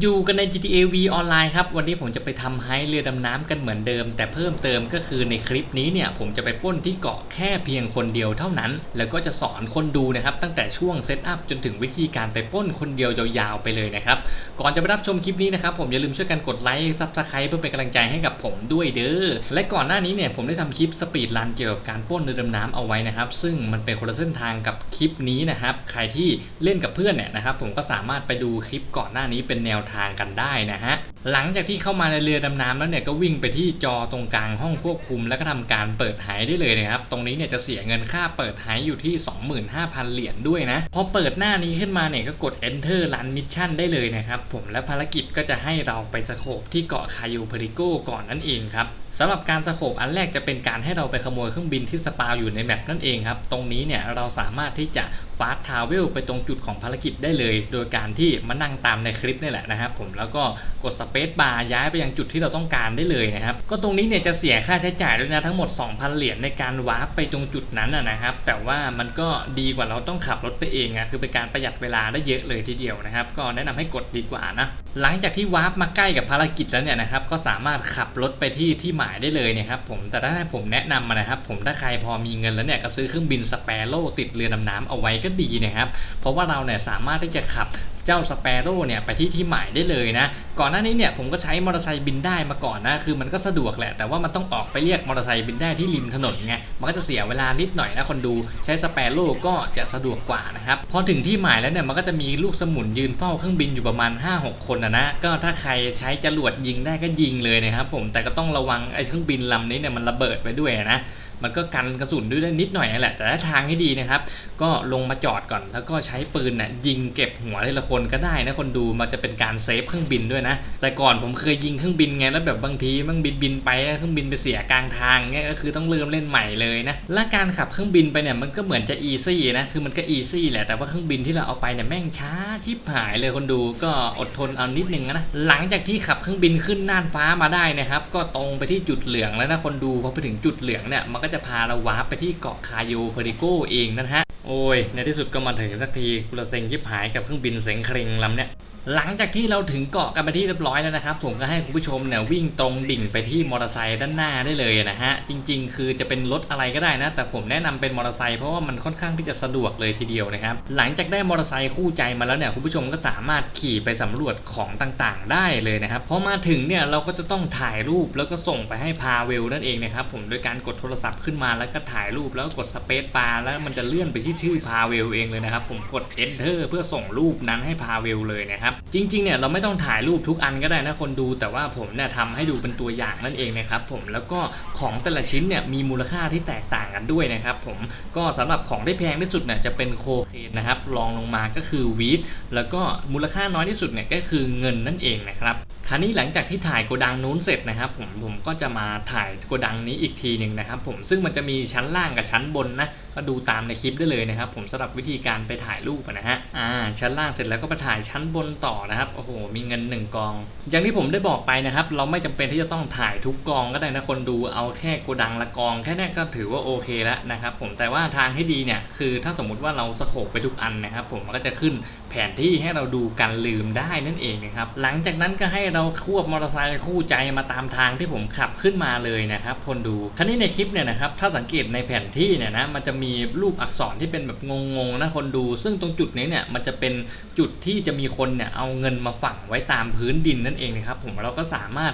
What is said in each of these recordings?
อยู่กันใน GTA V ออนไลน์ครับ วันนี้ผมจะไปทำไฮเรือดำน้ำกันเหมือนเดิม แต่เพิ่มเติมก็คือในคลิปนี้เนี่ย ผมจะไปป้นที่เกาะแค่เพียงคนเดียวเท่านั้น แล้วก็จะสอนคนดูนะครับ ตั้งแต่ช่วงเซตอัพจนถึงวิธีการไปป้นคนเดียวยาวๆไปเลยนะครับ ก่อนจะไปรับชมคลิปนี้นะครับ ผมอย่าลืมช่วยกันกดไลค์ซับสไครป์เพื่อเป็นกำลังใจให้กับผมด้วยเด้อและก่อนหน้านี้เนี่ยผมได้ทำคลิปสปีดรันเกี่ยวกับการป้นเรือดำน้ำเอาไว้นะครับซึ่งมันเป็นคนละเส้นทางกับคลิปนี้นะครับใครที่เล่นกับเพื่อนเนี่ยนะครับผมก็สามารถไปดูคลิปก่อนหน้านี้เป็นแนววทางกันได้นะฮะหลังจากที่เข้ามาในเรือดำน้ำแล้วเนี่ยก็วิ่งไปที่จอตรงกลางห้องควบคุม แล้วก็ทำการเปิดหายได้เลยนะครับ ตรงนี้เนี่ยจะเสียเงินค่าเปิดหายอยู่ที่ 25,000 เหรียญด้วยนะ พอเปิดหน้านี้ขึ้นมาเนี่ยก็กด enter run mission ได้เลยนะครับผมและภารกิจก็จะให้เราไปสโคบที่เกาะคายูเพริโกก่อนนั่นเองครับสำหรับการสโคบอันแรกจะเป็นการให้เราไปขโมยเครื่องบินที่สปาวอยู่ในแมปนั่นเองครับ ตรงนี้เนี่ยเราสามารถที่จะฟาสทาวเวลไปตรงจุดของภารกิจได้เลย โดยการที่มานั่งตามในคลิปนี่แหละนะครับผมแล้วก็กดสเปซบาร์ย้ายไปยังจุดที่เราต้องการได้เลยนะครับ ก็ตรงนี้เนี่ยจะเสียค่าใช้จ่ายด้วยนะทั้งหมด 2,000 เหรียญในการวาร์ปไปตรงจุดนั้นนะครับ แต่ว่ามันก็ดีกว่าเราต้องขับรถไปเองอะคือเป็นการประหยัดเวลาได้เยอะเลยทีเดียวนะครับ ก็แนะนำให้กดดีกว่านะหลังจากที่วาร์ปมาใกล้กับภารกิจแล้วเนี่ยนะครับก็สามารถขับรถไปที่ที่หมายได้เลยนะครับผมแต่ถ้าผมแนะนำมานะครับ ผมถ้าใครพอมีเงินแล้วเนี่ยก็ซื้อเครื่องบินสเปโร่ติดเรือดำน้ำเอาไว้ก็ดีนะครับ เพราะว่าเราเนี่ยสามารถที่จะขับ เจ้าสเปโร่เนี่ยไปที่ที่หมายได้เลยนะ ก่อนหน้านี้เนี่ยผมก็ใช้มอเตอร์ไซค์บินได้มาก่อนนะ คือมันก็สะดวกแหละ แต่ว่ามันต้องออกไปเรียกมอเตอร์ไซค์บินได้ที่ริมถนนไง มันก็จะเสียเวลานิดหน่อยนะคนดู ใช้สเปโร่ก็จะสะดวกกว่านะครับ พอถึงที่หมายแล้วเนี่ยมันก็จะมีลูกสมุนยืนเฝ้าเครื่องบินอยู่ประมาณ 5-6 คนนะนะ ก็ถ้าใครใช้จรวดยิงได้ก็ยิงเลยนะครับผม แต่ก็ต้องระวังไอ้เครื่องบินลำนี้เนี่ยมันระเบิดไปด้วยนะ มันก็กันกระสุนด้วยได้นิดหน่อยนั่นแหละ แต่ถ้าทางที่ดีนะครับ ก็ลงมาจอดก่อน แล้วก็ใช้ปืนน่ะยิงเก็บหัวทีละคนก็ได้นะคนดูมันจะเป็นการเซฟเครื่องบินด้วยนะ แต่ก่อนผมเคยยิงเครื่องบินไงแล้วแบบบางทีมันบินบินไปเครื่องบินไปเสียกลางทางเงี้ยก็คือต้องเริ่มเล่นใหม่เลยนะ และการขับเครื่องบินไปเนี่ยมันก็เหมือนจะอีซี่นะ คือมันก็อีซี่แหละ แต่ว่าเครื่องบินที่เราเอาไปเนี่ยแม่งช้าชิบหายเลยคนดูก็อดทนเอานิดนึงนะ หลังจากที่ขับเครื่องบินขึ้นน่านฟ้ามาได้นะครับ ก็ตรงไปที่จุดเหลืองแล้วนะคนดูพอไปถึงจุดเหลืองเนี่ยมันก็จะพาเราวาร์ปไปที่เกาะคาโยเพริโกเองนะฮะ โอ้ย ในที่สุดก็มาถึงสักที กุลเซ็งยิบหายกับเครื่องบินเสงเครงลำเนี้ย หลังจากที่เราถึงเกาะกันไปที่เรียบร้อยแล้วนะครับ ผมก็ให้คุณผู้ชมเนี่ยวิ่งตรงดิ่งไปที่มอเตอร์ไซค์ด้านหน้าได้เลยนะฮะจริง ๆ คือจะเป็นรถอะไรก็ได้นะ แต่ผมแนะนำเป็นมอเตอร์ไซค์เพราะว่ามันค่อนข้างที่จะสะดวกเลยทีเดียวนะครับหลังจากได้มอเตอร์ไซค์คู่ใจมาแล้วเนี่ยคุณผู้ชมก็สามารถขี่ไปสำรวจของต่างๆ ได้เลยนะครับพอมาถึงเนี่ยเราก็จะต้องถ่ายรูปแล้วก็ส่งไปให้พาเวลนั่นเองนะครับผมโดยการกดโทรศัพท์ขึ้นมาแล้วก็ถ่ายรูปแล้วก็กดสเปซบาร์แล้วมันจะเลื่อนไปที่ชื่อพาเวลเองเลยนะครับผมกด enter เพื่อส่งรูปนั้นให้พาเวลเลยนะครับจริงๆเนี่ยเราไม่ต้องถ่ายรูปทุกอันก็ได้นะคนดู แต่ว่าผมเนี่ยทำให้ดูเป็นตัวอย่างนั่นเองนะครับผมแล้วก็ของแต่ละชิ้นเนี่ยมีมูลค่าที่แตกต่างกันด้วยนะครับผมก็สำหรับของที่แพงที่สุดเนี่ยจะเป็นโคเคนนะครับรองลงมาก็คือวีดแล้วก็มูลค่าน้อยที่สุดเนี่ยก็คือเงินนั่นเองนะครับคราวนี้หลังจากที่ถ่ายโกดังนู้นเสร็จนะครับผมผมก็จะมาถ่ายโกดังนี้อีกทีหนึ่งนะครับผมซึ่งมันจะมีชั้นล่างกับชั้นบนนะ ก็ดูตามในคลิปได้เลยนะครับ ผมสำหรับวิธีการไปถ่ายรูปนะฮะอ่าชั้นล่างเสร็จแล้วก็ไปถ่ายชั้นบนต่อนะครับโอ้โหมีเงินหนึ่งกอง อย่างที่ผมได้บอกไปนะครับ เราไม่จำเป็นที่จะต้องถ่ายทุกกองก็ได้นะคนดูเอาแค่โกดังละกอง แค่นี้ก็ถือว่าโอเคแล้วนะครับผมแต่ว่าทางที่ดีเนี่ยคือถ้าสมมุติว่าเราสโคบไปทุกอันนะครับ ผมมันก็จะขึ้นแผนที่ให้เราดูกันลืมได้นั่นเองนะครับหลังจากนั้นก็ให้เราควบมอเตอร์ไซค์คู่ใจมาตามทางที่ผมขับขึ้นมาเลยนะครับคนดูครานี้ในคลิปเนี่ยนะครับถ้าสังเกตในแผนที่เนี่ยนะมันจะมีรูปอักษรที่เป็นแบบงงๆนะคนดู ซึ่งตรงจุดนี้เนี่ยมันจะเป็นจุดที่จะมีคนเนี่ยเอาเงินมาฝังไว้ตามพื้นดินนั่นเองนะครับผมเราก็สามารถ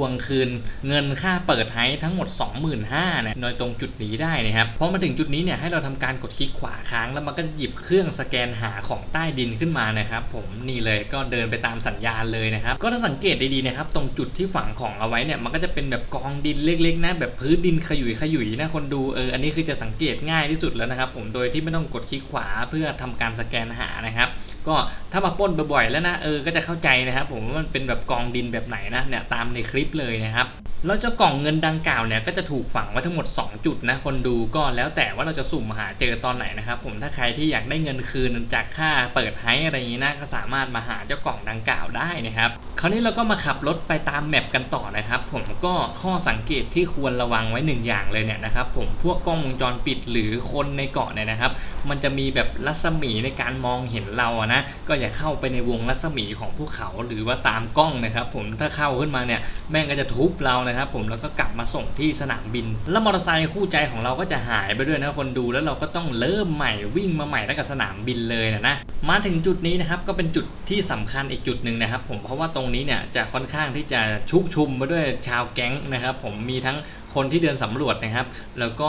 วงคืนเงินค่าเปิดให้ทั้งหมด 25,000เนี่ยโดยตรงจุดนี้ได้นะครับพอมาถึงจุดนี้เนี่ยให้เราทำการกดคลิกขวาค้างแล้วมันก็หยิบเครื่องสแกนหาของใต้ดินขึ้นมานะครับผมนี่เลยก็เดินไปตามสัญญาณเลยนะครับก็ถ้าสังเกตดีๆนะครับตรงจุดที่ฝังของเอาไว้เนี่ยมันก็จะเป็นแบบกองดินเล็กๆนะแบบพื้นดินขยุยขยุยนะคนดูเอออันนี้คือจะสังเกตง่ายที่สุดแล้วนะครับผมโดยที่ไม่ต้องกดคลิกขวาเพื่อทำการสแกนหานะครับ ก็ถ้ามาป้นบ่อยๆแล้วนะเออก็จะเข้าใจนะครับผมว่ามันเป็นแบบกองดินแบบไหนนะเนี่ยตามในคลิปเลยนะครับแล้วเจ้ากล่องเงินดังกล่าวเนี่ยก็จะถูกฝังไว้ทั้งหมด 2 จุดนะคนดูก็แล้วแต่ว่าเราจะสุ่มหาเจอตอนไหนนะครับผมถ้าใครที่อยากได้เงินคืนจากค่าเปิดไฮอะไรอย่างนี้นะก็สามารถมาหาเจ้ากล่องดังกล่าวได้นะครับ คราวนี้เราก็มาขับรถไปตามแมปกันต่อนะครับ ผมก็ข้อสังเกตที่ควรระวังไว้หนึ่งอย่างเลยเนี่ยนะครับ ผมพวกกล้องวงจรปิดหรือคนในเกาะเนี่ยนะครับ มันจะมีแบบรัศมีในการมองเห็นเราอะนะก็อย่าเข้าไปในวงรัศมีของพวกเขาหรือว่าตามกล้องนะครับ ผมถ้าเข้าขึ้นมาเนี่ยแม่งก็จะทุบเรานะครับ ผมแล้วก็กลับมาส่งที่สนามบิน แล้วมอเตอร์ไซค์คู่ใจของเราก็จะหายไปด้วยนะคนดูแล้วเราก็ต้องเริ่มใหม่วิ่งมาใหม่ตั้งแต่สนามบินเลยนะนะมาถึงจุดนี้นะครับก็เป็นจุดที่สำคัญอีกจุดหนึ่งนะครับ ผมเพราะว่าตรงงนี้เนี่ยจะค่อนข้างที่จะชุกชุมไปด้วยชาวแก๊งนะครับ ผมมีทั้งคนที่เดินสำรวจนะครับ แล้วก็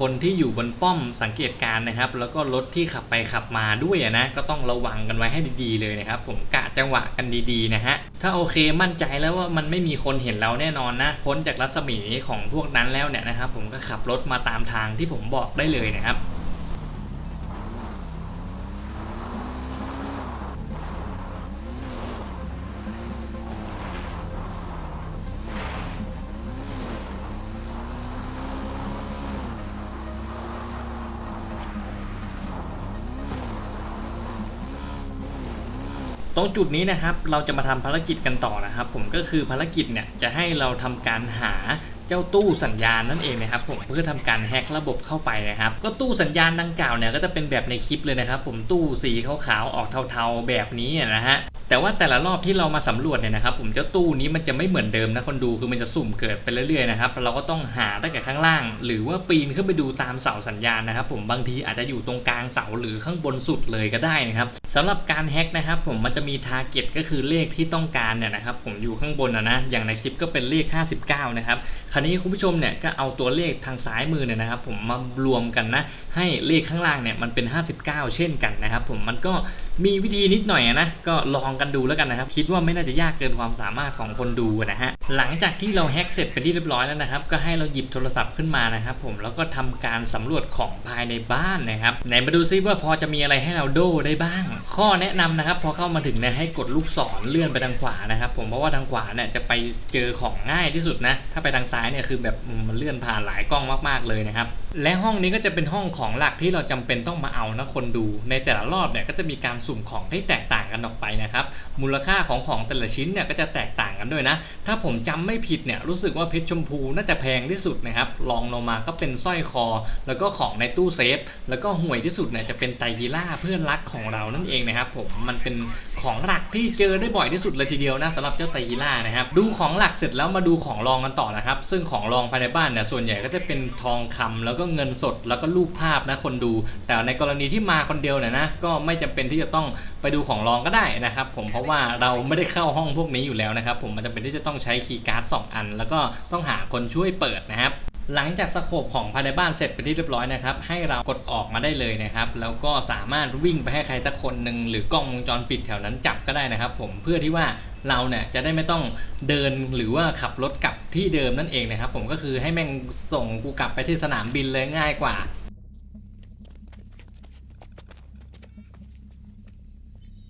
คนที่อยู่บนป้อมสังเกตการนะครับ แล้วก็รถที่ขับไปขับมาด้วยนะก็ต้องระวังกันไว้ให้ดีๆเลยนะครับ ผมกะจังหวะกันดีๆนะฮะถ้าโอเคมั่นใจแล้วว่ามันไม่มีคนเห็นเราแน่นอนนะพ้นจากรัศมีของพวกนั้นแล้วเนี่ยนะครับ ผมก็ขับรถมาตามทางที่ผมบอกได้เลยนะครับ รงจุดนี้นะครับเราจะมาทำภารกิจกันต่อนะครับ ผมก็คือภารกิจเนี่ยจะให้เราทำการหาเจ้าตู้สัญญาณนั่นเองนะครับผมเพื่อทำการแฮกระบบเข้าไปนะครับ ก็ตู้สัญญาณดังกล่าวเนี่ยก็จะเป็นแบบในคลิปเลยนะครับ ผมตู้สีขาวๆออกเทาๆแบบนี้นะฮะแต่ว่าแต่ละรอบที่เรามาสำรวจเนี่ยนะครับผมเจ้าตู้นี้มันจะไม่เหมือนเดิมนะคนดูคือมันจะสุ่มเกิดไปเรื่อยๆนะครับเราก็ต้องหาตั้งแต่ข้างล่าง หรือว่าปีนขึ้นไปดูตามเสาสัญญาณนะครับ ผมบางทีอาจจะอยู่ตรงกลางเสาหรือข้างบนสุดเลยก็ได้นะครับสำหรับการแฮ็กนะครับผมมันจะมีทาร์เก็ตก็คือเลขที่ต้องการเนี่ยนะครับผมอยู่ข้างบนนะนะอย่างในคลิปก็เป็นเลข 59 นะครับคราวนี้คุณผู้ชมเนี่ยก็เอาตัวเลขทางซ้ายมือเนี่ยนะครับ ผมมารวมกันนะให้เลขข้างล่างเนี่ยมันเป็น 59 เช่นกันนะครับผมมันก็ มีวิธีนิดหน่อยนะก็ลองกันดูแล้วกันนะครับ คิดว่าไม่น่าจะยากเกินความสามารถของคนดูนะฮะหลังจากที่เราแฮ็กเสร็จเป็นที่เรียบร้อยแล้วนะครับ ก็ให้เราหยิบโทรศัพท์ขึ้นมานะครับผมแล้วก็ทำการสำรวจของภายในบ้านนะครับไหนมาดูซิว่าพอจะมีอะไรให้เราโดได้บ้าง ข้อแนะนำนะครับพอเข้ามาถึงเนี่ยให้กดลูกศรเลื่อนไปทางขวานะครับ ผมเพราะว่าทางขวาเนี่ยจะไปเจอของง่ายที่สุดนะถ้าไปทางซ้ายเนี่ยคือแบบมันเลื่อนผ่านหลายกล้องมากๆเลยนะครับและห้องนี้ก็จะเป็นห้องของหลักที่เราจำเป็นต้องมาเอานะคนดู ในแต่ละรอบเนี่ยก็จะมีการสุ่มของให้แตกต่างกันออกไปนะครับ มูลค่าของของแต่ละชิ้นเนี่ยก็จะแตกต่างกันด้วยนะ ถ้าผมจำไม่ผิดเนี่ยรู้สึกว่าเพชรชมพูน่าจะแพงที่สุดนะครับรองลงมาก็เป็นสร้อยคอ แล้วก็ของในตู้เซฟ แล้วก็ห่วยที่สุดเนี่ยจะเป็นไตรกีล่าเพื่อนรักของเรานั่นเองนะครับผมมันเป็น ของหลักที่เจอได้บ่อยที่สุดเลยทีเดียวนะสำหรับเจ้าไตรกีล่านะครับดูของหลักเสร็จแล้วมาดูของรองกันต่อนะครับ ซึ่งของรองภายในบ้านเนี่ยส่วนใหญ่ก็จะเป็นทองคำแล้วก็เงินสดแล้วก็รูปภาพนะคนดู แต่ในกรณีที่มาคนเดียวเนี่ยนะก็ไม่จำเป็นที่จะต้องไปดูของรองก็ได้นะครับผมเพราะว่าเราไม่ได้เข้าห้องพวกนี้อยู่แล้วนะครับผมมันจำเป็นที่จะต้องใช้คีย์การ์ดสองอัน แล้วก็ต้องหาคนช่วยเปิดนะครับ หลังจากสโคปของภายในบ้านเสร็จเป็นที่เรียบร้อยนะครับ ให้เรากดออกมาได้เลยนะครับ แล้วก็สามารถวิ่งไปให้ใครสักคนหนึ่งหรือกล้องวงจรปิดแถวนั้นจับก็ได้นะครับ ผมเพื่อที่ว่าเราเนี่ยจะได้ไม่ต้องเดินหรือว่าขับรถกลับที่เดิมนั่นเองนะครับ ผมก็คือให้แม่งส่งกูกลับไปที่สนามบินเลยง่ายกว่า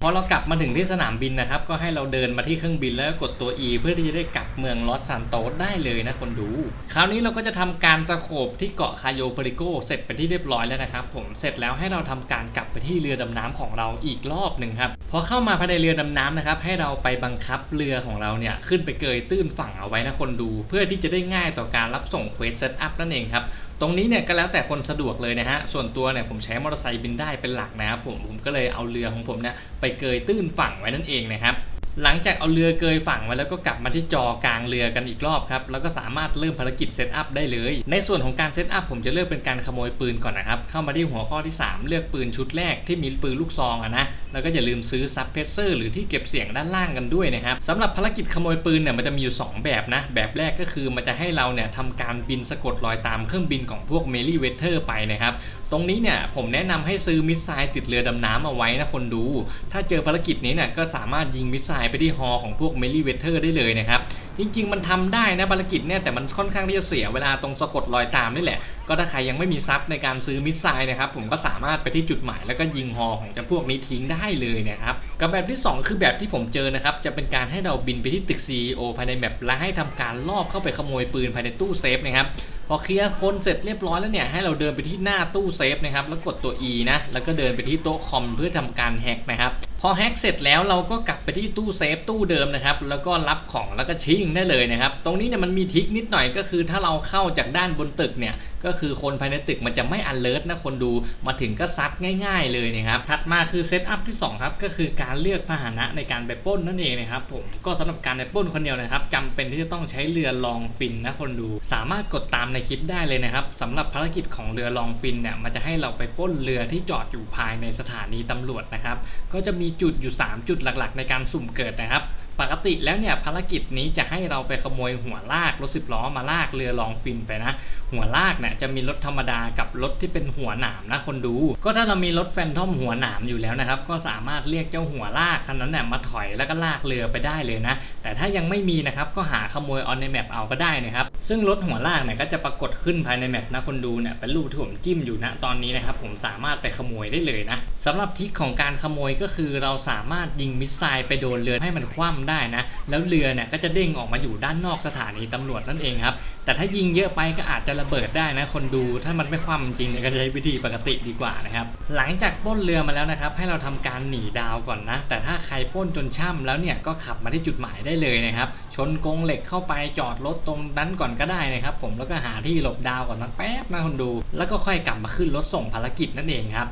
พอเรากลับมาถึงที่สนามบินนะครับ ก็ให้เราเดินมาที่เครื่องบินแล้วกดตัว E เพื่อที่จะได้กลับเมืองลอสซานโตสได้เลยนะคนดู คราวนี้เราก็จะทำการสโคบที่เกาะคาโยเปริโกเสร็จไปที่เรียบร้อยแล้วนะครับ ผมเสร็จแล้วให้เราทำการกลับไปที่เรือดำน้ำของเราอีกรอบหนึ่งครับพอเข้ามาภายในเรือดำน้ำนะครับให้เราไปบังคับเรือของเราเนี่ยขึ้นไปเกยตื้นฝั่งเอาไว้นะคนดู เพื่อที่จะได้ง่ายต่อการรับส่งเควสเซตอัพนั่นเองครับตรงนี้เนี่ยก็แล้วแต่คนสะดวกเลยนะฮะ ส่วนตัวเนี่ยผมใช้มอเตอร์ไซค์บินได้เป็นหลักนะครับผม ผมก็เลยเอาเรือของผมเนี่ยไปเกยตื้นฝั่งไว้นั่นเองนะครับ หลังจากเอาเรือเกยฝั่งไว้แล้วก็กลับมาที่จอกลางเรือกันอีกรอบครับ แล้วก็สามารถเริ่มภารกิจเซตอัพได้เลย ในส่วนของการเซตอัพผมจะเลือกเป็นการขโมยปืนก่อนนะครับ เข้ามาที่หัวข้อที่ 3 เลือกปืนชุดแรกที่มีปืนลูกซองอะนะ แล้วก็อย่าลืมซื้อซับเพรสเซอร์หรือที่เก็บเสียงด้านล่างกันด้วยนะครับสำหรับภารกิจขโมยปืนเนี่ยมันจะมีอยู่ 2 แบบนะ แบบแรกก็คือมันจะให้เราเนี่ยทำการบินสะกดรอยตามเครื่องบินของพวกเมลี่เวเทอร์ไปนะครับ ตรงนี้เนี่ยผมแนะนำให้ซื้อมิสไซล์ติดเรือดำน้ำเอาไว้นะคนดู ถ้าเจอภารกิจนี้เนี่ยก็สามารถยิงมิสไซล์ไปที่ฮอของพวกเมลี่เวเทอร์ได้เลยนะครับจริง ๆ มันทำได้นะภารกิจเนี่ยแต่มันค่อนข้างที่จะเสียเวลาตรงสะกดรอยตามนี่แหละ ก็ถ้าใครยังไม่มีซับในการซื้อมิสไซล์นะครับ ผมก็สามารถไปที่จุดหมายแล้วก็ยิงฮอของจ้าพวกนี้ทิ้งได้เลยนะครับกับแบบที่ 2 คือแบบที่ผมเจอนะครับ จะเป็นการให้เราบินไปที่ตึก CEO ภายในแมปและให้ทำการลอบเข้าไปขโมยปืนภายในตู้เซฟนะครับพอเคลียร์คนเสร็จเรียบร้อยแล้วเนี่ยให้เราเดินไปที่หน้าตู้เซฟนะครับแล้วกดตัว E นะแล้วก็เดินไปที่โต๊ะคอมเพื่อทำการแฮกนะครับพอแฮกเสร็จแล้วเราก็กลับไปที่ตู้เซฟตู้เดิมนะครับแล้วก็รับของแล้วก็ชิงได้เลยนะครับตรงนี้เนี่ยมันมีทิคนิดหน่อยก็คือ ถ้าเราเข้าจากด้านบนตึกเนี่ยก็คือคนภายในตึกมันจะไม่ alert นะคนดูมาถึงก็ซัดง่าย ๆ เลยนะครับถัดมาคือเซตอัพที่สองครับก็คือการเลือกพาหนะในการไปป้นนั่นเองนะครับผมก็สำหรับการไปป้นคนเดียวนะครับจำเป็นที่จะต้องใช้เรือลองฟินนะคนดู สามารถกดตามในคลิปได้เลยนะครับสำหรับภารกิจของเรือลองฟินเนี่ยมันจะให้เราไปป้นเรือที่จอดอยู่ภายในสถานีตำรวจนะครับก็จะมีจุดอยู่ 3 จุดหลักๆ ในการสุ่มเกิดนะครับ ปกติแล้วเนี่ยภารกิจนี้จะให้เราไปขโมยหัวลากรถสิบล้อมาลากเรือลองฟินไปนะ หัวลากเนี่ยจะมีรถธรรมดากับรถที่เป็นหัวหนามนะคนดู ก็ถ้าเรามีรถแฟนทอมหัวหนามอยู่แล้วนะครับ ก็สามารถเรียกเจ้าหัวลากคันนั้นเนี่ยมาถอยแล้วก็ลากเรือไปได้เลยนะ แต่ถ้ายังไม่มีนะครับก็หาขโมยออนในแมปเอาก็ได้นะครับซึ่งรถหัวลากเนี่ยก็จะปรากฏขึ้นภายในแมปนะคนดูเนี่ยเป็นรูปที่ผมจิ้มอยู่นะตอนนี้นะครับผมสามารถไปขโมยได้เลยนะสำหรับทริคของการขโมยก็คือเราสามารถยิงมิสไซล์ไปโดนเรือให้มันคว่ำได้นะ แล้วเรือเนี่ยก็จะเด้งออกมาอยู่ด้านนอกสถานีตำรวจนั่นเองครับ แต่ถ้ายิงเยอะไปก็อาจจะระเบิดได้นะ คนดู ถ้ามันไม่คว่ำจริงเนี่ยก็ใช้วิธีปกติดีกว่านะครับ หลังจากป้นเรือมาแล้วนะครับ ให้เราทำการหนีดาวก่อนนะ แต่ถ้าใครป้นจนช่ำแล้วเนี่ยก็ขับมาที่จุดหมายได้เลยนะครับ ชนกงเหล็กเข้าไปจอดรถตรงนั้นก่อนก็ได้นะครับ ผม แล้วก็หาที่หลบดาวก่อนสักแป๊บนะคนดู แล้วก็ค่อยกลับมาขึ้นรถส่งภารกิจนั่นเองครับ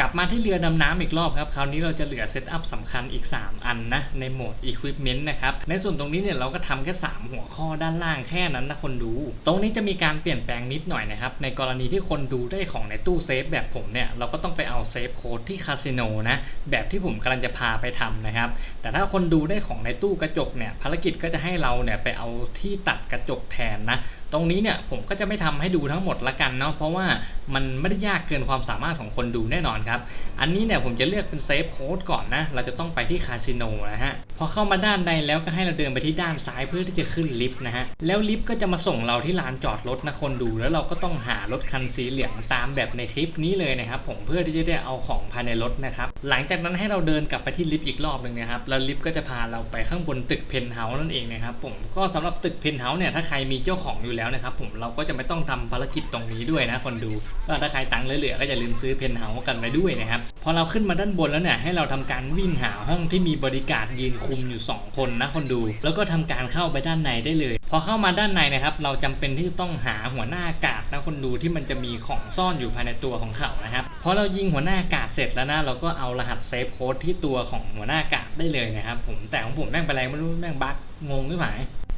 กลับมาที่เรือดำน้ำอีกรอบครับคราวนี้เราจะเหลือเซตอัพสำคัญอีก 3 อันนะ ในโหมด Equipment นะครับ ในส่วนตรงนี้เนี่ยเราก็ทำแค่ 3 หัวข้อด้านล่างแค่นั้นนะคนดู ตรงนี้จะมีการเปลี่ยนแปลงนิดหน่อยนะครับ ในกรณีที่คนดูได้ของในตู้เซฟแบบผมเนี่ยเราก็ต้องไปเอาเซฟโค้ดที่คาสิโนนะ แบบที่ผมกำลังจะพาไปทำนะครับ แต่ถ้าคนดูได้ของในตู้กระจกเนี่ยภารกิจก็จะให้เราเนี่ยไปเอาที่ตัดกระจกแทนนะ ตรงนี้เนี่ยผมก็จะไม่ทำให้ดูทั้งหมดละกันเนาะเพราะว่ามันไม่ได้ยากเกินความสามารถของคนดูแน่นอนครับ อันนี้เนี่ยผมจะเลือกเป็นเซฟโค้ดก่อนนะ เราจะต้องไปที่คาสิโนนะฮะ พอเข้ามาด้านในแล้วก็ให้เราเดินไปที่ด้านซ้ายเพื่อที่จะขึ้นลิฟต์นะฮะ แล้วลิฟต์ก็จะมาส่งเราที่ลานจอดรถนะคนดู แล้วเราก็ต้องหารถคันสีเหลืองตามแบบในคลิปนี้เลยนะครับผมเพื่อที่จะได้เอาของภายในรถนะครับ หลังจากนั้นให้เราเดินกลับไปที่ลิฟต์อีกรอบหนึ่งนะครับ แล้วลิฟต์ก็จะพาเราไปข้างบนตึกเพนท์เฮาส์นั่นเองนะครับผม ก็สำหรับตึกเพนท์เฮาส์เนี่ยถ้าใครมีเจ้าของอยู่แล้วนะครับผมเราก็จะไม่ต้องทำภารกิจตรงนี้ด้วยนะคนดูก็ถ้าใครตังค์เหลือๆก็อย่าลืมซื้อเพนท์เฮาส์กันไปด้วยนะครับ พอเราขึ้นมาด้านบนแล้วเนี่ยให้เราทำการวิ่งหาห้องที่มีบริการยืนคคุมอยู่ 2 คนนะคนดู แล้วก็ทำการเข้าไปด้านในได้เลย พอเข้ามาด้านในนะครับ เราจำเป็นที่จะต้องหาหัวหน้าอากาศนะคนดูที่มันจะมีของซ่อนอยู่ภายในตัวของเขานะครับพอเรายิงหัวหน้าอากาศเสร็จแล้วนะเราก็เอารหัสเซฟโค้ดที่ตัวของหัวหน้าอากาศได้เลยนะครับผมแต่ของผมแม่งไปอะไรไม่รู้แม่งบั๊กงงหรือเปล่า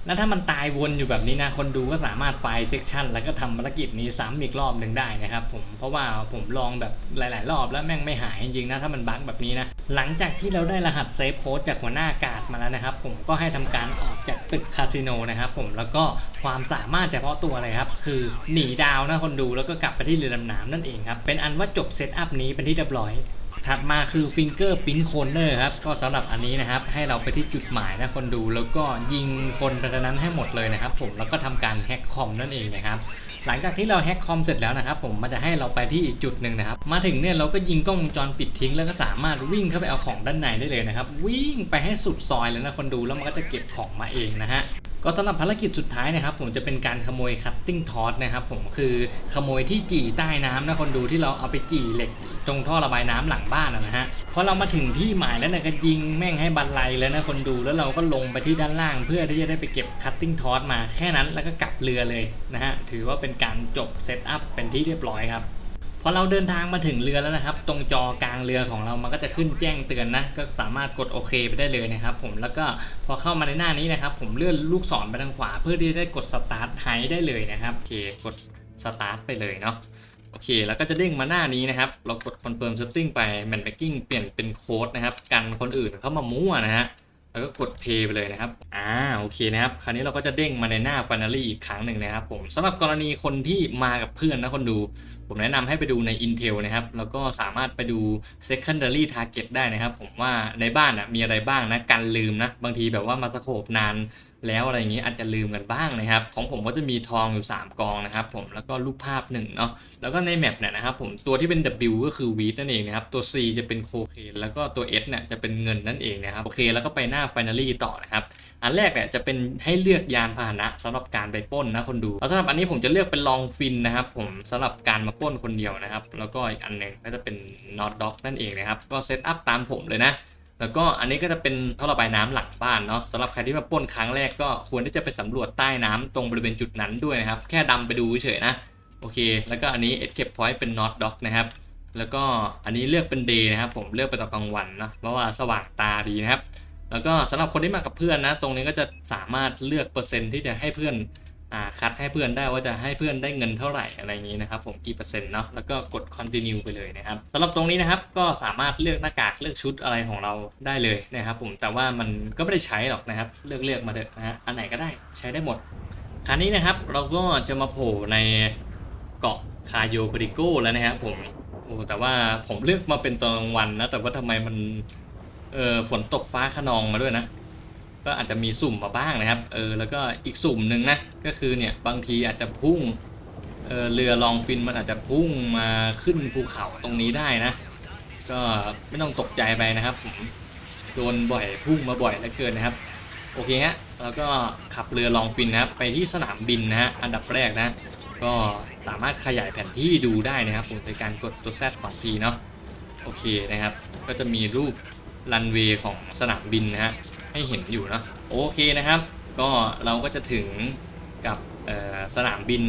แล้วถ้ามันตายวนอยู่แบบนี้นะ คนดูก็สามารถไปเซกชันแล้วก็ทำภารกิจนี้ซ้ำอีกรอบหนึ่งได้นะครับผม เพราะว่าผมลองแบบหลาย ๆ รอบแล้วแม่งไม่หายจริงๆนะ ถ้ามันบั๊กแบบนี้นะ หลังจากที่เราได้รหัสเซฟโค้ดจากหัวหน้าอากาศมาแล้วนะครับ ผมก็ให้ทำการออกจากตึกคาสิโนนะครับผม แล้วก็ความสามารถเฉพาะตัวเลยครับ คือหนีดาวนะคนดูแล้วก็กลับไปที่เรือดำน้ำนั่นเองครับ เป็นอันว่าจบเซตอัพนี้เป็นที่เรียบร้อย ถัดมาคือ Finger Print Corner ครับ ก็สำหรับอันนี้นะครับ ให้เราไปที่จุดหมายนะคนดูแล้วก็ยิงคนไปนั้นให้หมดเลยนะครับ ผมแล้วก็ทำการแฮกคอมนั่นเองนะครับ หลังจากที่เราแฮกคอมเสร็จแล้วนะครับ ผมมันจะให้เราไปที่อีกจุดหนึ่งนะครับ มาถึงเนี่ยเราก็ยิงกล้องวงจรปิดทิ้ง แล้วก็สามารถวิ่งเข้าไปเอาของด้านในได้เลยนะครับ วิ่งไปให้สุดซอยเลยนะคนดูแล้วมันก็จะเก็บของมาเองนะฮะก็สำหรับภารกิจสุดท้ายนะครับ ผมจะเป็นการขโมยคัตติ้งทอสนะครับ ผมคือขโมยที่จี่ใต้น้ำนะคนดูที่เราเอาไปจี่เหล็กตรงท่อระบายน้ำหลังบ้านนะนะฮะพอเรามาถึงที่หมายแล้วเนี่ยก็ยิงแม่งให้บันไลแล้วนะคนดูแล้วเราก็ลงไปที่ด้านล่าง เพื่อที่จะได้ไปเก็บคัตติ้งทอสมาแค่นั้นแล้วก็กลับเรือเลยนะฮะถือว่าเป็นการจบเซตอัพเป็นที่เรียบร้อยครับพอเราเดินทางมาถึงเรือแล้วนะครับ ตรงจอกลางเรือของเรามันก็จะขึ้นแจ้งเตือนนะ ก็สามารถกดโอเคไปได้เลยนะครับ ผมแล้วก็พอเข้ามาในหน้านี้นะครับ ผมเลื่อนลูกศรไปทางขวา เพื่อที่จะได้กดสตาร์ทไฮได้เลยนะครับโอเคกดสตาร์ทไปเลยเนาะ โอเค แล้วก็จะเด้งมาหน้านี้นะครับ เรากด confirm setting ไป man packing เปลี่ยนเป็นโค้ดนะครับ กันคนอื่นเข้ามามั่วนะฮะ แล้วก็กด Pay ไปเลยนะครับ อ่า โอเคนะครับ คราวนี้เราก็จะเด้งมาในหน้า Finally อีกครั้งหนึ่งนะครับผมสำหรับกรณีคนที่มากับเพื่อนนะคนดู ผมแนะนำให้ไปดูใน Intel นะครับ แล้วก็สามารถไปดู secondary target ได้นะครับ ผมว่าในบ้านอะมีอะไรบ้างนะ กันลืมนะ บางทีแบบว่ามาสโคปนาน แล้วอะไรอย่างนี้อาจจะลืมกันบ้างนะครับ ของผมก็จะมีทองอยู่ 3 กองนะครับผมแล้วก็รูปภาพหนึ่งเนาะแล้วก็ในแมปเนี่ยนะครับผมตัวที่เป็น W ก็คือวีนั่นเองนะครับตัว C จะเป็นโคเคนแล้วก็ตัว S เนี่ยจะเป็นเงินนั่นเองนะครับโอเคแล้วก็ไปหน้า Finally ต่อนะครับอันแรกเนี่ยจะเป็นให้เลือกยานพาหนะสำหรับการไปป้นนะคนดูแล้วสำหรับอันนี้ผมจะเลือกเป็นลองฟินนะครับผมสำหรับการมาป้นคนเดียวนะครับแล้วก็อีกอันหนึ่งก็จะเป็น Not Dog นั่นเองนะครับก็เซตอัพตามผมเลยนะ แล้วก็อันนี้ก็จะเป็นท่อระบายน้ำหลังบ้านเนาะสำหรับใครที่มาป้นครั้งแรกก็ควรที่จะไปสำรวจใต้น้ำตรงบริเวณจุดนั้นด้วยนะครับ แค่ดำไปดูเฉยๆนะ โอเค แล้วก็อันนี้ escape point เป็น north dock นะครับ แล้วก็อันนี้เลือกเป็น day นะครับ ผมเลือกเป็นตอนกลางวันนะเพราะว่าสว่างตาดีนะครับ แล้วก็สำหรับคนที่มากับเพื่อนนะ ตรงนี้ก็จะสามารถเลือกเปอร์เซ็นต์ที่จะให้เพื่อน อ่าคัดให้เพื่อนได้ว่าจะให้เพื่อนได้เงินเท่าไหร่อะไรอย่างนี้นะครับผมกี่เปอร์เซ็นต์เนาะแล้วก็กด continue ไปเลยนะครับสำหรับตรงนี้นะครับก็สามารถเลือกหน้ากากเลือกชุดอะไรของเราได้เลยนะครับผมแต่ว่ามันก็ไม่ได้ใช้หรอกนะครับ เลือกเลือกมาเถอะนะฮะอันไหนก็ได้ใช้ได้หมดคราวนี้นะครับเราก็จะมาโผล่ในเกาะคาโยบริโกแล้วนะครับผมโอ้แต่ว่าผมเลือกมาเป็นตอนกลางวันนะแต่ว่าทำไมมันเออฝนตกฟ้าขนองมาด้วยนะ ก็อาจจะมีสุ่มมาบ้างนะครับเออแล้วก็อีกสุ่มหนึ่งนะก็คือเนี่ยบางทีอาจจะพุ่งเออเรือลองฟินมันอาจจะพุ่งมาขึ้นภูเขาตรงนี้ได้นะ ก็ไม่ต้องตกใจไปนะครับผมโดนบ่อยพุ่งมาบ่อยเหลือเกินนะครับโอเคฮะแล้วก็ขับเรือลองฟินนะครับไปที่สนามบินนะฮะอันดับแรกนะ ก็สามารถขยายแผนที่ดูได้นะครับผมโดยการกดตัว Z สองทีเนาะโอเคนะครับ ก็จะมีรูปรันเวย์ของสนามบินนะฮะ ให้เห็นอยู่เนาะโอเคนะครับ ก็เราก็จะถึงกับสนามบิน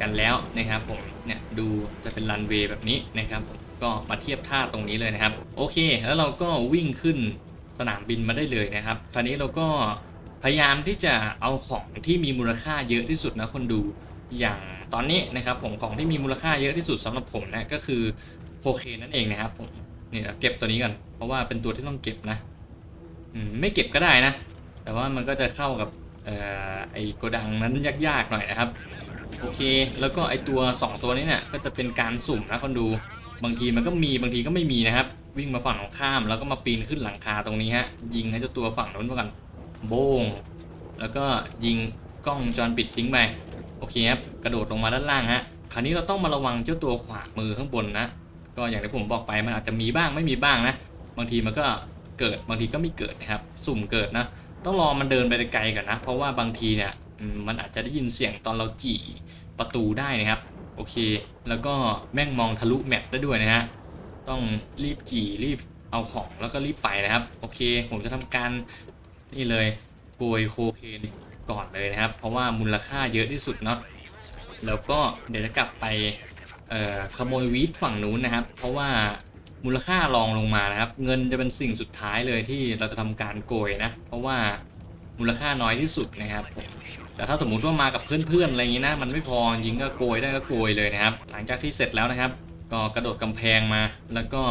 กันแล้วนะครับผมเนี่ยดูจะเป็นรันเวย์แบบนี้นะครับผมก็มาเทียบท่าตรงนี้เลยนะครับ โอเค แล้วเราก็วิ่งขึ้นสนามบินมาได้เลยนะครับ คราวนี้เราก็พยายามที่จะเอาของที่มีมูลค่าเยอะที่สุดนะคนดูอย่างตอนนี้นะครับผมของที่มีมูลค่าเยอะที่สุดสำหรับผมนะก็คือโคเคนนั่นเองนะครับผมเนี่ยเก็บตัวนี้กันเพราะว่าเป็นตัวที่ต้องเก็บนะ ไม่เก็บก็ได้นะ แต่ว่ามันก็จะเข้ากับออไอโกดังนั้นยากๆหน่อยนะครับ โอเค แล้วก็ไอตัว2ตัวนี้เนี่ยก็จะเป็นการสุ่มนะคนดู บางทีมันก็มีบางทีก็ไม่มีนะครับ วิ่งมาฝั่งของข้ามแล้วก็มาปีนขึ้นหลังคาตรงนี้ฮะ ยิงให้เจ้าตัวฝั่งนู้นมากันโบงแล้วก็ยิงกล้องวงจรปิดทิ้งไปโอเคครับกระโดดลงมาด้านล่างฮะคราวนี้เราต้องมาระวังเจ้าตัวขวามือข้างบนนะ ก็อย่างที่ผมบอกไปมันอาจจะมีบ้างไม่มีบ้างนะ บางทีมันก็ เกิดบางทีก็ไม่เกิดนะครับ สุ่มเกิดนะ ต้องรอมันเดินไปไกลก่อนนะ เพราะว่าบางทีเนี่ยมันอาจจะได้ยินเสียงตอนเราจี่ประตูได้นะครับ โอเค แล้วก็แม่งมองทะลุแมปได้ด้วยนะฮะต้องรีบจี่รีบเอาของแล้วก็รีบไปนะครับ โอเค ผมจะทำการนี่เลยโกยโคเคนก่อนเลยนะครับ เพราะว่ามูลค่าเยอะที่สุดเนาะแล้วก็เดี๋ยวจะกลับไปขโมยวีดฝั่งนู้นนะครับ เพราะว่า มูลค่ารองลงมานะครับ เงินจะเป็นสิ่งสุดท้ายเลยที่เราจะทำการโกยนะ เพราะว่ามูลค่าน้อยที่สุดนะครับผมแต่ถ้าสมมุติว่ามากับเพื่อนๆอะไรอย่างนี้นะ มันไม่พอจริงก็โกยได้ก็โกยเลยนะครับ หลังจากที่เสร็จแล้วนะครับ ก็กระโดดกำแพงมา แล้วก็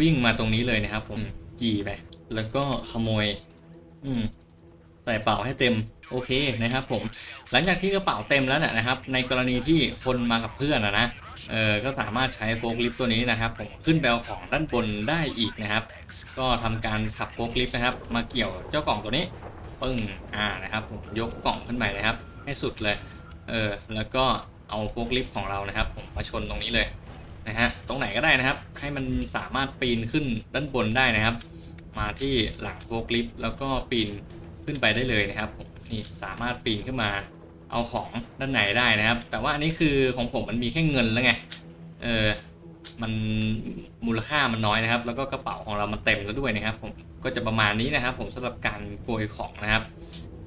วิ่งมาตรงนี้เลยนะครับ ผมจีไปแล้วก็ขโมย อืม ใส่เป๋าให้เต็มโอเคนะครับผมหลังจากที่กระเป๋าเต็มแล้วเนี่ยนะครับ ในกรณีที่คนมากับเพื่อนอะนะเออก็สามารถใช้โฟล์ลิฟต์ตัวนี้นะครับ ผมขึ้นไปเอาของด้านบนได้อีกนะครับ ก็ทำการขับโฟล์ลิฟต์นะครับ มาเกี่ยวเจ้ากล่องตัวนี้ปึ้งอ่านะครับ ผมยกกล่องขึ้นไปนะครับ ให้สุดเลยเออแล้วก็เอาโฟล์ลิฟต์ของเรานะครับ ผมมาชนตรงนี้เลยนะฮะตรงไหนก็ได้นะครับ ให้มันสามารถปีนขึ้นด้านบนได้นะครับ มาที่หลังโฟล์ลิฟต์แล้วก็ปีน ขึ้นไปได้เลยนะครับผมนี่สามารถปีนขึ้นมาเอาของด้านไหนได้นะครับ แต่ว่าอันนี้คือของผมมันมีแค่เงินแล้วไงเออมันมูลค่ามันน้อยนะครับ แล้วก็กระเป๋าของเรามันเต็มแล้วด้วยนะครับ ผมก็จะประมาณนี้นะครับ ผมสำหรับการโกยของนะครับ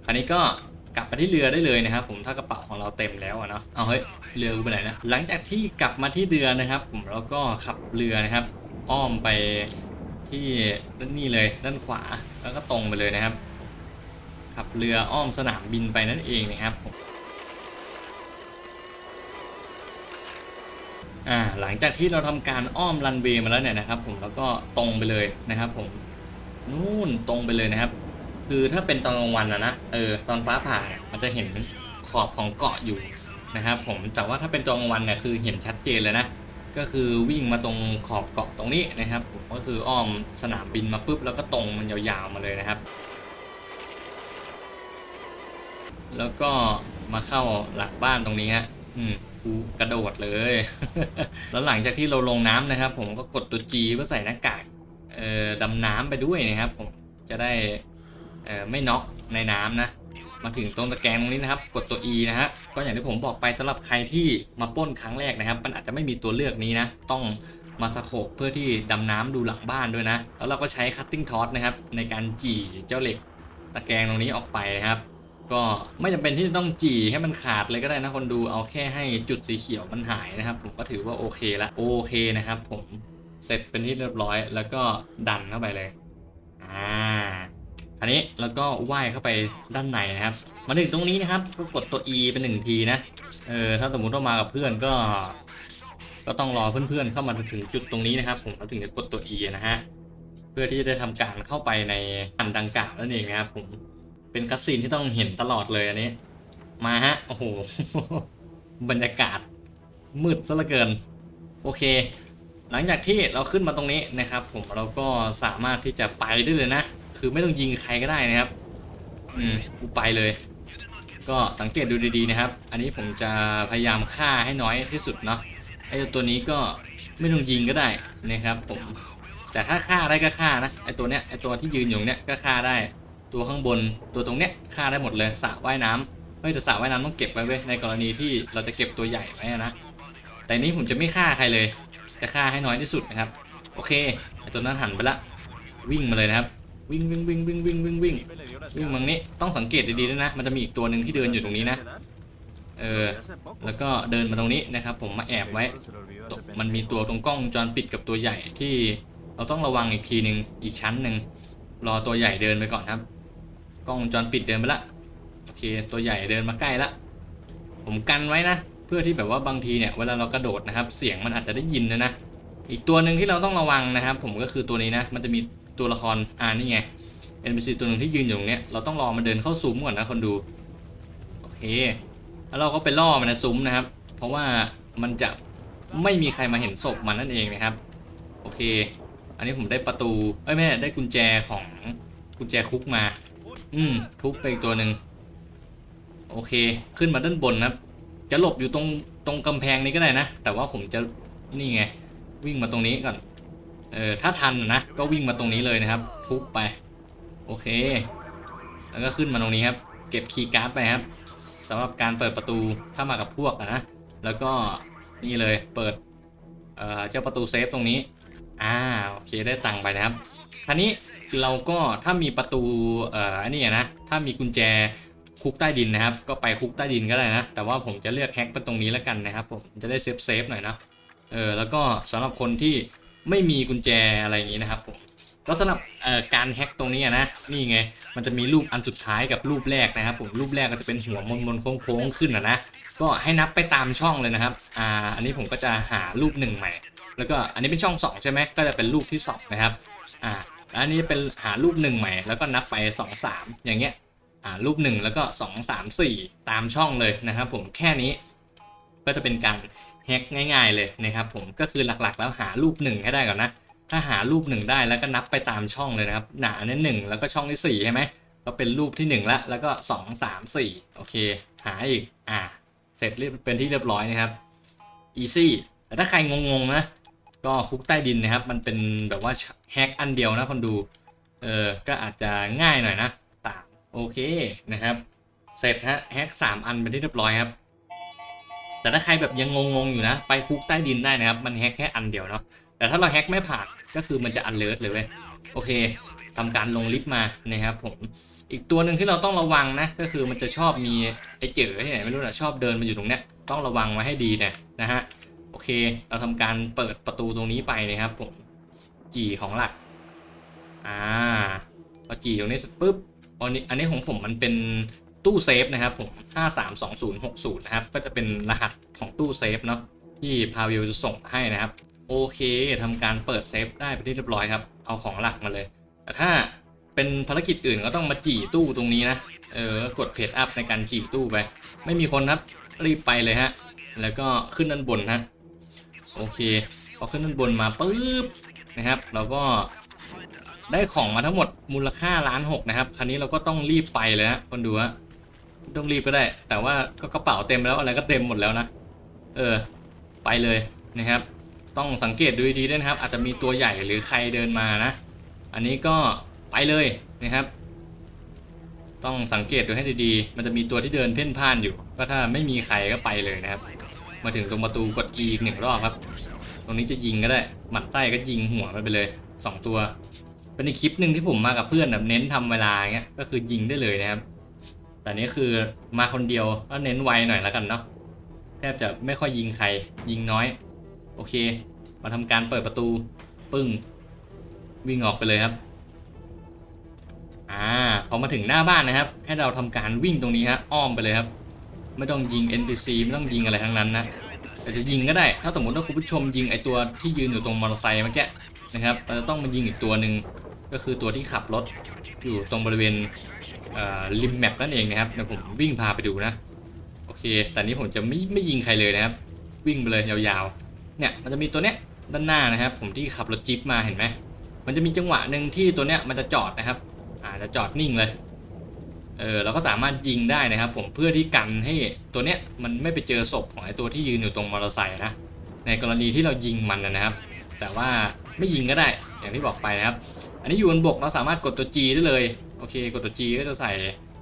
คราวนี้ก็กลับไปที่เรือได้เลยนะครับ ผมถ้ากระเป๋าของเราเต็มแล้วอะเนาะเอาเฮ้ยเรือไปไหนนะหลังจากที่กลับมาที่เรือนะครับ ผมแล้วก็ขับเรือนะครับ อ้อมไปที่ด้านนี้เลยด้านขวาแล้วก็ตรงไปเลยนะครับ ขับเรืออ้อมสนามบินไปนั่นเองนะครับผมอ่าหลังจากที่เราทำการอ้อมรันเวย์มาแล้วเนี่ยนะครับ ผมแล้วก็ตรงไปเลยนะครับ ผมนู่นตรงไปเลยนะครับ คือถ้าเป็นตอนกลางวันอะนะเออตอนฟ้าผ่ามันจะเห็นขอบของเกาะอยู่นะครับ ผมแต่ว่าถ้าเป็นตอนกลางวันเนี่ยคือเห็นชัดเจนเลยนะก็คือวิ่งมาตรงขอบเกาะตรงนี้นะครับ ผมก็คืออ้อมสนามบินมาปุ๊บแล้วก็ตรงมันยาวๆมาเลยนะครับ แล้วก็มาเข้าหลักบ้านตรงนี้ฮะอืมกูกระโดดเลย แล้วหลังจากที่เราลงน้ำนะครับ ผมก็กดตัว G เพื่อใส่หน้ากากเอ่อดำน้ำไปด้วยนะครับ ผมจะได้เอ่อไม่น็อกในน้ำนะมาถึงตรงตะแกรงตรงนี้นะครับ กดตัว E นะฮะก็อย่างที่ผมบอกไปสำหรับใครที่มาป้นครั้งแรกนะครับ มันอาจจะไม่มีตัวเลือกนี้นะ ต้องมาสโคปเพื่อที่ดำน้ำดูหลังบ้านด้วยนะ แล้วเราก็ใช้คัตติ้งทอสนะครับในการจี่เจ้าเหล็กตะแกรงตรงนี้ออกไปนะครับ ก็ไม่จำเป็นที่จะต้องจี่ให้มันขาดเลยก็ได้นะคนดูเอาแค่ให้จุดสีเขียวมันหายนะครับ ผมก็ถือว่าโอเคละโอเคนะครับผมเสร็จเป็นที่เรียบร้อย แล้วก็ดันเข้าไปเลยอ่าอันนี้แล้วก็ว่ายเข้าไปด้านในนะครับ มาถึงตรงนี้นะครับก็กดตัว E เป็นหนึ่งทีนะเออถ้าสมมุติว่ามากับเพื่อนก็ ก็ต้องรอเพื่อนๆเข้ามาถึงจุดตรงนี้นะครับ ผมแล้วถึงจะกดตัว E นะฮะเพื่อที่จะได้ทำการเข้าไปในอันดังกล่าวนั่นเองนะครับผม เป็นคัสซีนที่ต้องเห็นตลอดเลยอันนี้ มาฮะ โอ้โห บรรยากาศ มืดซะเหลือเกิน โอเค หลังจากที่เราขึ้นมาตรงนี้นะครับ ผมเราก็สามารถที่จะไปได้เลยนะ คือไม่ต้องยิงใครก็ได้นะครับ อืมกูไปเลย ก็สังเกตดูดีๆนะครับ อันนี้ผมจะพยายามฆ่าให้น้อยที่สุดเนาะ ไอ้ตัวนี้ก็ไม่ต้องยิงก็ได้นะครับ ผม แต่ถ้าฆ่าได้ก็ฆ่านะ ไอ้ตัวเนี้ย ไอ้ตัวที่ยืนอยู่เนี้ยก็ฆ่าได้ ตัวข้างบนตัวตรงเนี้ยฆ่าได้หมดเลยสระว่ายน้ำเฮ้ยแต่สระว่ายน้ำต้องเก็บไว้เว้ยในกรณีที่เราจะเก็บตัวใหญ่ไว้นะแต่นี้ผมจะไม่ฆ่าใครเลย จะฆ่าให้น้อยที่สุดนะครับ โอเคตัวนั้นหันไปละวิ่งมาเลยนะครับวิ่งวิ่งวิ่งวิ่งวิ่งวิ่งวิ่งวิ่งมังนี้ต้องสังเกตดีๆด้วยนะ มันจะมีอีกตัวหนึ่งที่เดินอยู่ตรงนี้นะเออแล้วก็เดินมาตรงนี้นะครับ ผมมาแอบไว้ มันมีตัวตรงกล้องวงจรปิดกับตัวใหญ่ที่เราต้องระวังอีกทีหนึ่งอีกชั้นหนึ่งรอตัวใหญ่เดินไปก่อนครับ กล้องวงจรปิดเดินไปละโอเค ตัวใหญ่เดินมาใกล้ละผมกันไว้นะ เพื่อที่แบบว่าบางทีเนี่ยเวลาเรากระโดดนะครับ เสียงมันอาจจะได้ยินนะนะอีกตัวหนึ่งที่เราต้องระวังนะครับ ผมก็คือตัวนี้นะ มันจะมีตัวละครอ่านี่ไง NPC ตัวหนึ่งที่ยืนอยู่ตรงเนี้ยเราต้องรอมันเดินเข้าซุ้มก่อนนะคนดูโอเคแล้วเราก็ไปล่อมันในซุ้มนะครับ เพราะว่ามันจะไม่มีใครมาเห็นศพมันนั่นเองนะครับ โอเค อันนี้ผมได้ประตูเอ้ยไม่ได้กุญแจของกุญแจคุกมา อืม ทุบไปอีกตัวหนึ่งโอเค ขึ้นมาด้านบนนะจะหลบอยู่ตรงตรงกำแพงนี้ก็ได้นะ แต่ว่าผมจะนี่ไง วิ่งมาตรงนี้ก่อน เออถ้าทันนะก็วิ่งมาตรงนี้เลยนะครับ ทุบไป โอเค แล้วก็ขึ้นมาตรงนี้ครับ เก็บคีย์การ์ดไปครับสำหรับการเปิดประตูถ้ามากับพวกนะแล้วก็นี่เลยเปิดเอ่อเจ้าประตูเซฟตรงนี้ อ่าโอเคได้ตังค์ไปนะครับ คราวนี้เราก็ถ้ามีประตูเอ่ออันนี้นะ ถ้ามีกุญแจคุกใต้ดินนะครับ ก็ไปคุกใต้ดินก็ได้นะ แต่ว่าผมจะเลือกแฮกไปตรงนี้แล้วกันนะครับ ผมจะได้เซฟเซฟหน่อยนะ เออ แล้วก็สำหรับคนที่ไม่มีกุญแจอะไรอย่างนี้นะครับผมก็สำหรับการแฮ็กตรงนี้นะนี่ไงมันจะมีรูปอันสุดท้ายกับรูปแรกนะครับ ผมรูปแรกก็จะเป็นหัวมนมนๆโค้งๆขึ้นอะนะก็ให้นับไปตามช่องเลยนะครับอ่าอันนี้ผมก็จะหารูปหนึ่งใหม่ แล้วก็อันนี้เป็นช่อง 2 ใช่ไหมก็จะเป็นรูปที่2นะครับอ่า อันนี้เป็นหารูปหนึ่งใหม่แล้วก็นับไป2 3อย่างเงี้ยอ่ารูปหนึ่งแล้วก็2 3 4ตามช่องเลยนะครับผมแค่นี้ก็จะเป็นการแฮกง่ายๆเลยนะครับผมก็คือหลักๆ แล้วหารูปหนึ่งให้ได้ก่อนนะถ้าหารูปหนึ่งได้แล้วก็นับไปตามช่องเลยนะครับหนาอันนี้หนึ่งแล้วก็ช่องที่สี่ใช่ไหมก็เป็นรูปที่หนึ่งละแล้วก็สองสามสี่โอเค หาอีกอ่าเสร็จเรียบเป็นที่เรียบร้อยนะครับ easy แต่ถ้าใครงงๆนะ ก็คุกใต้ดินนะครับ มันเป็นแบบว่าแฮกอันเดียวนะคนดู เออ ก็อาจจะง่ายหน่อยนะตามโอเคนะครับ เสร็จฮะแฮกสามอันเป็นที่เรียบร้อยครับ แต่ถ้าใครแบบยังงงๆอยู่นะ ไปคุกใต้ดินได้นะครับ มันแฮกแค่อันเดียวเนาะ แต่ถ้าเราแฮกไม่ผ่านก็คือมันจะ alert เลยเว้ย โอเคทำการลงลิฟต์มานะครับผม อีกตัวหนึ่งที่เราต้องระวังนะก็คือมันจะชอบมีไอ้เจอที่ไหนไม่รู้นะชอบเดินมาอยู่ตรงเนี้ยต้องระวังไว้ให้ดีนะนะฮะ เคเราทำการเปิดประตูตรงนี้ไปนะครับผมจีของหลัก อ่าพอจีตรงนี้เสร็จปุ๊บอันนี้อันนี้ของผมมันเป็นตู้เซฟนะครับผม 532060 นะครับ ก็จะเป็นรหัสของตู้เซฟเนาะที่พาวิวจะส่งให้นะครับ โอเคทำการเปิดเซฟได้ไปที่เรียบร้อยครับ เอาของหลักมาเลย แต่ถ้าเป็นภารกิจอื่นก็ต้องมาจี่ตู้ตรงนี้นะ เออกดเพจอัพในการจี่ตู้ไป ไม่มีคนครับรีบไปเลยฮะ แล้วก็ขึ้นด้านบนฮะ โอเคพอขึ้นด้านบนมาปุ๊บนะครับ เราก็ได้ของมาทั้งหมดมูลค่าล้านหกนะครับ คราวนี้เราก็ต้องรีบไปเลยฮะคนดูฮะต้องรีบก็ได้ แต่ว่าก็กระเป๋าเต็มแล้วอะไรก็เต็มหมดแล้วนะ เออ ไปเลยนะครับ ต้องสังเกตดูดีๆด้วยนะครับ อาจจะมีตัวใหญ่หรือใครเดินมานะ อันนี้ก็ไปเลยนะครับ ต้องสังเกตดูให้ดีๆ มันจะมีตัวที่เดินเพ่นพ่านอยู่ ก็ถ้าไม่มีใครก็ไปเลยนะครับ มาถึงตรงประตูกด E อีกหนึ่งรอบครับ ตรงนี้จะยิงก็ได้ หมัดใต้ก็ยิงหัวมันไปเลยสองตัว เป็นอีกคลิปหนึ่งที่ผมมากับเพื่อนแบบเน้นทำเวลาเงี้ย ก็คือยิงได้เลยนะครับ แต่นี้คือมาคนเดียวก็เน้นไวหน่อยแล้วกันเนาะ แทบจะไม่ค่อยยิงใคร ยิงน้อย โอเค มาทำการเปิดประตู ปึ้ง วิ่งออกไปเลยครับ อ่า พอมาถึงหน้าบ้านนะครับ ให้เราทำการวิ่งตรงนี้ฮะ อ้อมไปเลยครับ ไม่ต้องยิง NPC ไม่ต้องยิงอะไรทั้งนั้นนะแต่จะยิงก็ได้ ถ้าสมมติว่าคุณผู้ชมยิงไอตัวที่ยืนอยู่ตรงมอเตอร์ไซค์เมื่อกี้นะครับเราจะต้องมายิงอีกตัวหนึ่งก็คือตัวที่ขับรถอยู่ตรงบริเวณริมแมปนั่นเองนะครับเดี๋ยวผมวิ่งพาไปดูนะโอเค แต่นี้ผมจะไม่ไม่ยิงใครเลยนะครับ วิ่งไปเลยยาวๆ เนี่ยมันจะมีตัวเนี้ยด้านหน้านะครับ ผมที่ขับรถจิ๊ปมาเห็นไหมมันจะมีจังหวะหนึ่งที่ตัวเนี้ยมันจะจอดนะครับอาจจะจอดนิ่งเลย เออเราก็สามารถยิงได้นะครับ ผมเพื่อที่กันให้ตัวเนี้ยมันไม่ไปเจอศพของไอ้ตัวที่ยืนอยู่ตรงมอเตอร์ไซค์นะในกรณีที่เรายิงมันนะครับ แต่ว่าไม่ยิงก็ได้อย่างที่บอกไปนะครับ อันนี้อยู่บนบกเราสามารถกดตัว G ได้เลยโอเค กดตัว G ก็จะใส่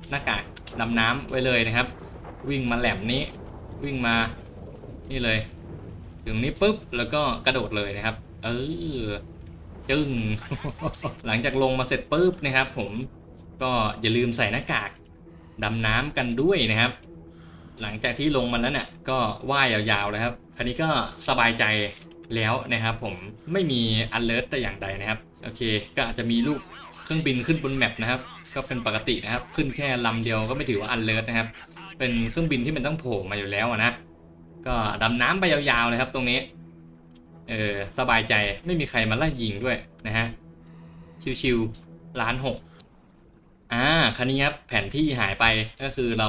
หน้ากากดำน้ำไว้เลยนะครับ วิ่งมาแหลมนี้ วิ่งมานี่เลย ถึงนี้ปุ๊บแล้วก็กระโดดเลยนะครับ เออจึ้งหลังจากลงมาเสร็จปุ๊บนะครับ ผม ก็อย่าลืมใส่หน้ากากดำน้ำกันด้วยนะครับ หลังจากที่ลงมาแล้วเนี่ยก็ว่ายยาวๆเลยครับ คราวนี้ก็สบายใจแล้วนะครับผมไม่มี alert แต่อย่างใดนะครับ โอเค ก็อาจจะมีรูปเครื่องบินขึ้นบนแมปนะครับ ก็เป็นปกตินะครับ ขึ้นแค่ลำเดียวก็ไม่ถือว่า alert นะครับ เป็นเครื่องบินที่มันต้องโผล่มาอยู่แล้วนะ ก็ดำน้ำไปยาวๆเลยครับ ตรงนี้ เออสบายใจไม่มีใครมาไล่ยิงด้วยนะฮะ ชิวๆล้านหก อ่าคันนี้ครับแผนที่หายไปก็คือเรา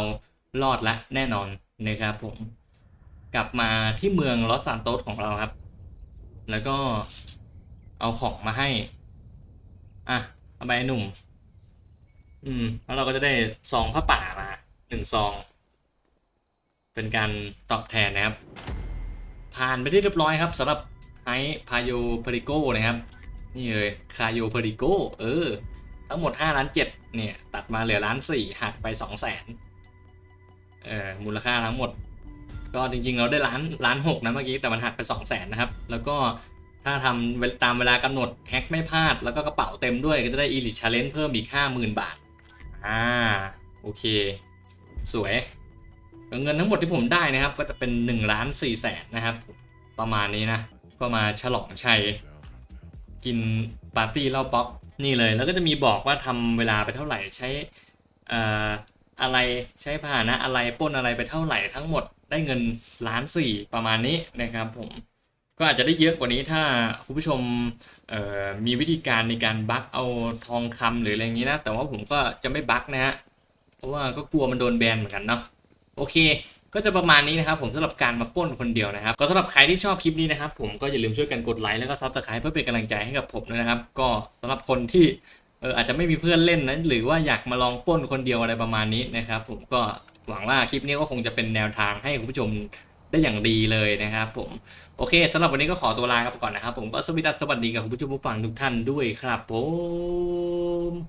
รอดละแน่นอนนะครับผมกลับมาที่เมืองลอสซานโตสของเราครับ แล้วก็เอาของมาให้ อะเอาไปหนุ่ม อืม แล้วเราก็จะได้ซองผ้าป่ามาหนึ่งซอง เป็นการตอบแทนนะครับ ผ่านไปที่เรียบร้อยครับสำหรับไฮพาโยเพริโกนะครับ นี่เลยคาโยเพริโกเออ ทั้งหมด5ล้าน7เนี่ย ตัดมาเหลือล้าน4หักไป2 0 0 0 0 0เอ่อมูลค่าทั้งหมด ก็จริงๆ เราได้ล้านล้านหกนะเมื่อกี้แต่มันหักไป2 0 0 0 0 0นะครับ แล้วก็ถ้าทำตามเวลากำหนดแฮกไม่พลาด แล้วก็กระเป๋าเต็มด้วยก็จะได้ Elite Challenge เพิ่มอีก 50,000 บาท อ่า โอเค สวย เงินทั้งหมดที่ผมได้นะครับ ก็จะเป็น1ล้าน4แสนนะครับ ประมาณนี้นะ ก็มาฉลองชัย กิน ปาร์ตี้เล้าป๊อกนี่เลย แล้วก็จะมีบอกว่าทำเวลาไปเท่าไหร่ใช้อ่ออะไรใช้พาหนะอะไรป้นอะไรไปเท่าไหร่ทั้งหมดได้เงินล้านสี่ประมาณนี้นะครับผมก็อาจจะได้เยอะกว่านี้ถ้าคุณผู้ชมเอ่อมีวิธีการในการบั๊กเอาทองคำหรืออะไรอย่างนี้นะ แต่ว่าผมก็จะไม่บั๊กนะฮะเพราะว่าก็กลัวมันโดนแบนเหมือนกันเนาะโอเค ก็จะประมาณนี้นะครับผมสำหรับการมาป้นคนเดียวนะครับ ก็สำหรับใครที่ชอบคลิปนี้นะครับผมก็อย่าลืมช่วยกันกดไลค์แล้วก็ซับสไครป์เพื่อเป็นกำลังใจให้กับผมด้วยนะครับ ก็สำหรับคนที่เอออาจจะไม่มีเพื่อนเล่นนะหรือว่าอยากมาลองป้นคนเดียวอะไรประมาณนี้นะครับ ผมก็หวังว่าคลิปนี้ก็คงจะเป็นแนวทางให้คุณผู้ชมได้อย่างดีเลยนะครับผมโอเคสำหรับวันนี้ก็ขอตัวลาไปก่อนนะครับ ผมก็สวัสดีสวัสดีกับคุณผู้ชมผู้ฟังทุกท่านด้วยครับผม